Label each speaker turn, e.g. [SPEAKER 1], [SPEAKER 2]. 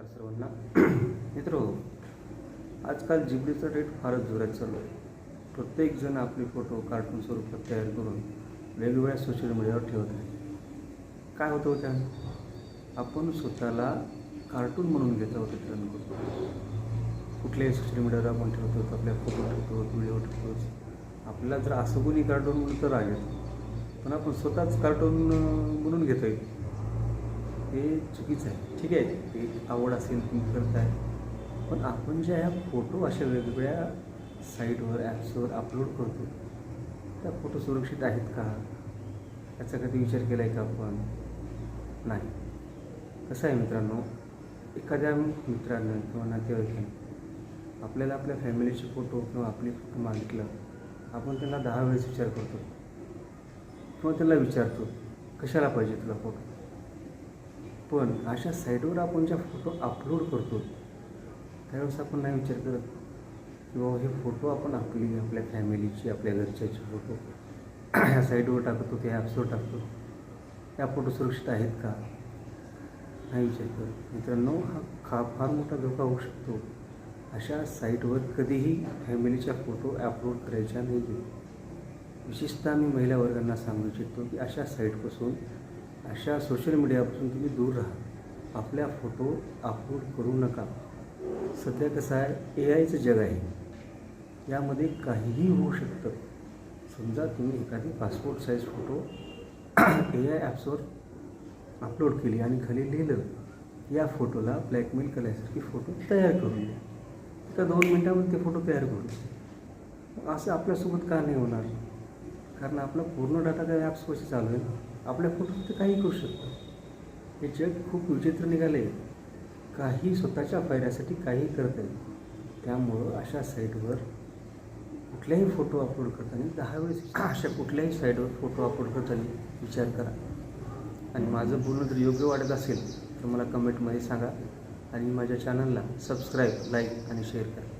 [SPEAKER 1] नमस्कार सर्वांना. मित्र आजकाल जिबडीचा रेट फारच जोरात चालू आहे. प्रत्येकजण आपले फोटो कार्टून स्वरूपात तयार करून वेगवेगळ्या सोशल मीडियावर ठेवत आहे. काय होतं होत्या आपण स्वतःला कार्टून म्हणून घेत आहोत मित्रांनो. कुठल्याही सोशल मीडियावर आपण ठेवतो आपल्या फोटो ठेवतो व्हिडिओ ठेवतो आपल्याला जर असं कोणी कार्टून म्हणून तर राग येतो. पण आपण स्वतःच कार्टून म्हणून घेतो आहे हे चुकीचं आहे. ठीक आहे ते आवड असेल तुम्ही करताय. पण आपण ज्या ह्या फोटो अशा वेगवेगळ्या साईटवर ॲप्सवर अपलोड करतो. त्या फोटो सुरक्षित आहेत का? याचा कधी विचार केला आहे का आपण? नाही. कसं आहे मित्रांनो एखाद्या मित्रानं किंवा नातेवाईकानं आपल्याला आपल्या फॅमिलीचे फोटो किंवा आपले फोटो मागितलं आपण त्यांना दहा वेळेस विचार करतो. किंवा त्याला विचारतो कशाला पाहिजे तुला फोटो? पण अशा साईटवर आपण ज्या फोटो अपलोड करतो त्यावेळेस आपण नाही विचार करत की बाबा हे फोटो आपण आपली आपल्या फॅमिलीची आपल्या घरच्याचे फोटो ह्या साईटवर टाकतो त्या ॲप्सवर टाकतो. त्या फोटो सुरक्षित आहेत का? नाही विचार करत. मित्रांनो हा खा फार मोठा धोका होऊ शकतो. अशा साईटवर कधीही फॅमिलीच्या फोटो अपलोड करायच्या नाही विशेषतः मी महिला वर्गांना सांगू इच्छितो की अशा साईटपासून अशा सोशल मीडियापासून तुम्ही दूर राहा. आपल्या फोटो अपलोड करू नका. सध्या कसं आहे? ए आयचं जग आहे. यामध्ये काहीही होऊ शकतं. समजा तुम्ही एखादी passport size photo A I ॲप्सवर upload केली आणि खाली लिहिलं या फोटोला ब्लॅकमेल करण्यासारखी फोटो तयार करून द्या. तर दोन मिनटामध्ये ते फोटो तयार करून असं आपल्यासोबत का नाही होणार? कारण आपला पूर्ण डाटा त्या ॲप्सपाशी चालू आहे. आपल्या फोटो ते काही करू शकतो. हे जग खूप विचित्र निघाले काही स्वतःच्या फायद्यासाठी काही करत येईल त्यामुळं अशा साईटवर कुठल्याही फोटो अपलोड करताना दहा वेळेस अशा कुठल्याही साईटवर फोटो अपलोड करताना विचार करा. आणि माझं बोलणं जर योग्य वाटत असेल तर मला कमेंटमध्ये सांगा. आणि माझ्या चॅनलला सबस्क्राईब लाईक आणि शेअर करा.